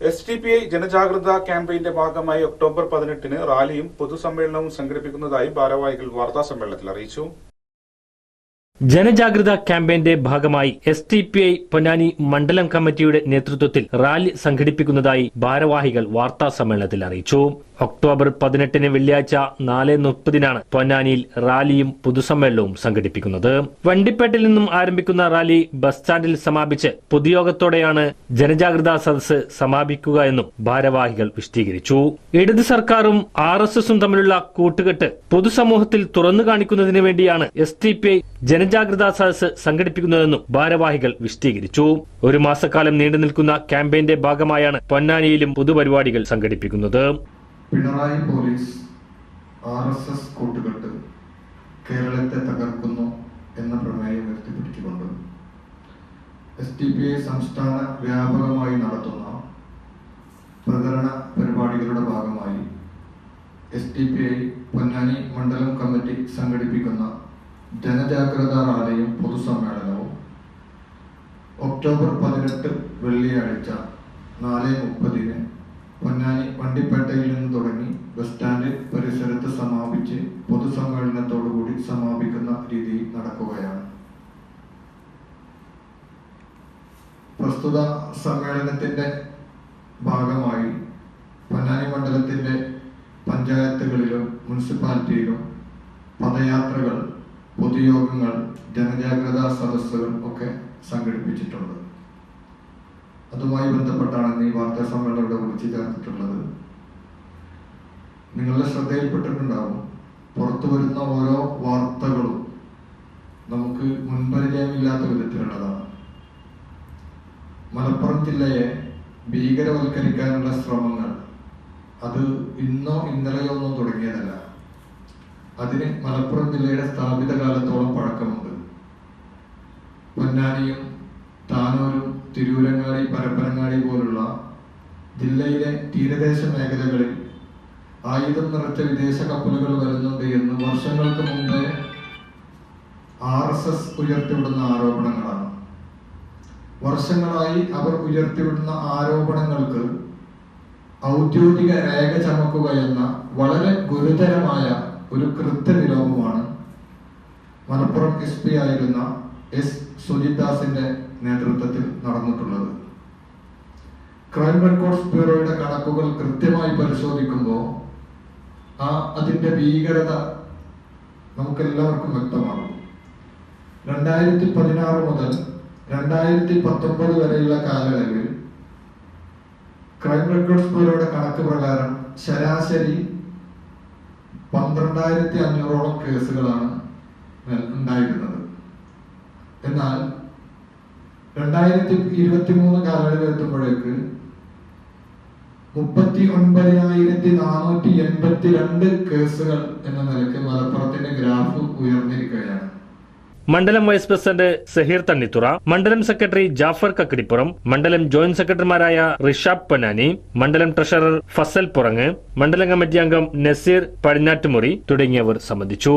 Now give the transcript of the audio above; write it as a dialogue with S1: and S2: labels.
S1: S T P I ജനജാഗ്രത ക്യാമ്പയിന്റെ ഭാഗമായി ഒക്ടോബർ പതിനെട്ടിന് റാലിയും പൊതുസമ്മേളനവും സംഘടിപ്പിക്കുന്നതായി ഭാരവാഹികൾ വാർത്താ സമ്മേളനത്തിൽ അറിയിച്ചു.
S2: ജനജാഗ്രത ക്യാമ്പയിന്റെ ഭാഗമായി S T P I Ponnani മണ്ഡലം കമ്മിറ്റിയുടെ നേതൃത്വത്തിൽ റാലി സംഘടിപ്പിക്കുന്നതായി ഭാരവാഹികൾ വാർത്താ സമ്മേളനത്തിൽ അറിയിച്ചു. ഒക്ടോബർ പതിനെട്ടിന് വെള്ളിയാഴ്ച നാല് മുപ്പതിനാണ് പൊന്നാനിയിൽ റാലിയും പൊതുസമ്മേളനവും സംഘടിപ്പിക്കുന്നത്. വണ്ടിപ്പേട്ടിൽ നിന്നും ആരംഭിക്കുന്ന റാലി ബസ് സ്റ്റാൻഡിൽ സമാപിച്ച് പൊതുയോഗത്തോടെയാണ് ജനജാഗ്രതാ സദസ്സ് സമാപിക്കുക എന്നും ഭാരവാഹികൾ വിശദീകരിച്ചു. ഇടത് സർക്കാരും ആർ എസ് എസും തമ്മിലുള്ള കൂട്ടുകെട്ട് പൊതുസമൂഹത്തിൽ തുറന്നു കാണിക്കുന്നതിന് വേണ്ടിയാണ് എസ് ടി പി ഐ ജനജാഗ്രതാ സദസ്സ് സംഘടിപ്പിക്കുന്നതെന്നും ഭാരവാഹികൾ വിശദീകരിച്ചു. ഒരു മാസക്കാലം നീണ്ടു നിൽക്കുന്ന ക്യാമ്പയിന്റെ ഭാഗമായാണ് പൊന്നാനിയിലും പൊതുപരിപാടികൾ സംഘടിപ്പിക്കുന്നത്.
S3: Pinarayi police R S S കൂട്ടുകെട്ട് കേരളത്തെ തകർക്കുന്നു എന്ന പ്രമേയം ഉയർത്തിപ്പിടിച്ചുകൊണ്ട് എസ് ടി പി ഐ സംസ്ഥാന വ്യാപകമായി നടത്തുന്ന പ്രചരണ പരിപാടികളുടെ ഭാഗമായി S D P I Ponnani മണ്ഡലം കമ്മിറ്റി സംഘടിപ്പിക്കുന്ന ജനജാഗ്രതാ റാലിയും പൊതുസമ്മേളനവും ഒക്ടോബർ പതിനെട്ട് വെള്ളിയാഴ്ച നാല് മുപ്പതിന് പൊന്നാനി വണ്ടിപ്പേട്ടയിൽ നിന്ന് തുടങ്ങി ബസ് സ്റ്റാൻഡ് പരിസരത്ത് സമാപിച്ച് പൊതുസമ്മേളനത്തോടുകൂടി സമാപിക്കുന്ന രീതിയിൽ നടക്കുകയാണ്. പ്രസ്തുത സമ്മേളനത്തിന്റെ ഭാഗമായി പൊന്നാനി മണ്ഡലത്തിന്റെ പഞ്ചായത്തുകളിലും മുനിസിപ്പാലിറ്റിയിലും പദയാത്രകൾ പൊതുയോഗങ്ങൾ ജനജാഗ്രതാ സദസ്സുകൾ ഒക്കെ സംഘടിപ്പിച്ചിട്ടുണ്ട്. അതുമായി ബന്ധപ്പെട്ടാണ് ഈ വാർത്താ സമ്മേളനം ഇവിടെ വിളിച്ചു ചേർത്തിട്ടുള്ളത് നിങ്ങളുടെ ശ്രദ്ധയിൽപ്പെട്ടിട്ടുണ്ടാവും. പുറത്തു വരുന്ന ഓരോ വാർത്തകളും നമുക്ക് മുൻപരിചയമില്ലാത്ത വിധത്തിലുള്ളതാണ്. മലപ്പുറം ജില്ലയെ ഭീകരവൽക്കരിക്കാനുള്ള ശ്രമങ്ങൾ അത് ഇന്നോ ഇന്നലെയോ ഒന്നും തുടങ്ങിയതല്ല. അതിന് മലപ്പുറം ജില്ലയുടെ സ്ഥാപിത കാലത്തോളം പഴക്കമുണ്ട്. പൊന്നാനിയും താനൂരും തിരൂരങ്ങാടി പരപ്പനങ്ങാടി പോലുള്ള ജില്ലയിലെ തീരദേശ മേഖലകളിൽ ആയുധം നിറച്ച വിദേശ കപ്പലുകൾ വരുന്നുണ്ട് എന്ന് വർഷങ്ങൾക്ക് മുമ്പേ ആർ എസ് എസ് ഉയർത്തിവിടുന്ന ആരോപണങ്ങളാണ്. വർഷങ്ങളായി അവർ ഉയർത്തിവിടുന്ന ആരോപണങ്ങൾക്ക് ഔദ്യോഗിക രേഖ ചമക്കുക എന്ന വളരെ ഗുരുതരമായ ഒരു കൃത്യവിലോപമാണ് മലപ്പുറം എസ് പി ആയിരുന്ന എസ് സുജിദാസിന്റെ നേതൃത്വത്തിൽ നടന്നിട്ടുള്ളത്. ക്രൈം റെക്കോർഡ്സ് ബ്യൂറോയുടെ കണക്കുകൾ കൃത്യമായി പരിശോധിക്കുമ്പോൾ ആ അതിന്റെ ഭീകരത നമുക്കെല്ലാവർക്കും വ്യക്തമാകും രണ്ടായിരത്തി പതിനാറ് മുതൽ രണ്ടായിരത്തി പത്തൊമ്പത് വരെയുള്ള കാലയളവിൽ ക്രൈം റെക്കോർഡ്സ് ബ്യൂറോയുടെ കണക്ക് പ്രകാരം ശരാശരി പന്ത്രണ്ടായിരത്തി അഞ്ഞൂറോളം കേസുകളാണ് ഉണ്ടായിരുന്നത്. എന്നാൽ രണ്ടായിരത്തി ഇരുപത്തി മൂന്ന് കാലയളവിൽ എത്തുമ്പോഴേക്ക് മുപ്പത്തി ഒൻപതിനായിരത്തി നാനൂറ്റി എൺപത്തി രണ്ട് കേസുകൾ എന്ന നിലയ്ക്ക് മലപ്പുറത്തിന്റെ ഗ്രാഫ് ഉയർന്നിരിക്കുകയാണ്.
S2: മണ്ഡലം വൈസ് പ്രസിഡന്റ് സഹീർ തണ്ണിത്തുറ മണ്ഡലം സെക്രട്ടറി ജാഫർ കക്കടിപ്പുറം മണ്ഡലം ജോയിന്റ് സെക്രട്ടറിമാരായ റിഷാബ് പൊന്നാനി മണ്ഡലം ട്രഷറർ ഫസൽ പുറങ്ങ് മണ്ഡലം കമ്മിറ്റി അംഗം നസീർ പടിഞ്ഞാറ്റുമുറി തുടങ്ങിയവർ സംബന്ധിച്ചു.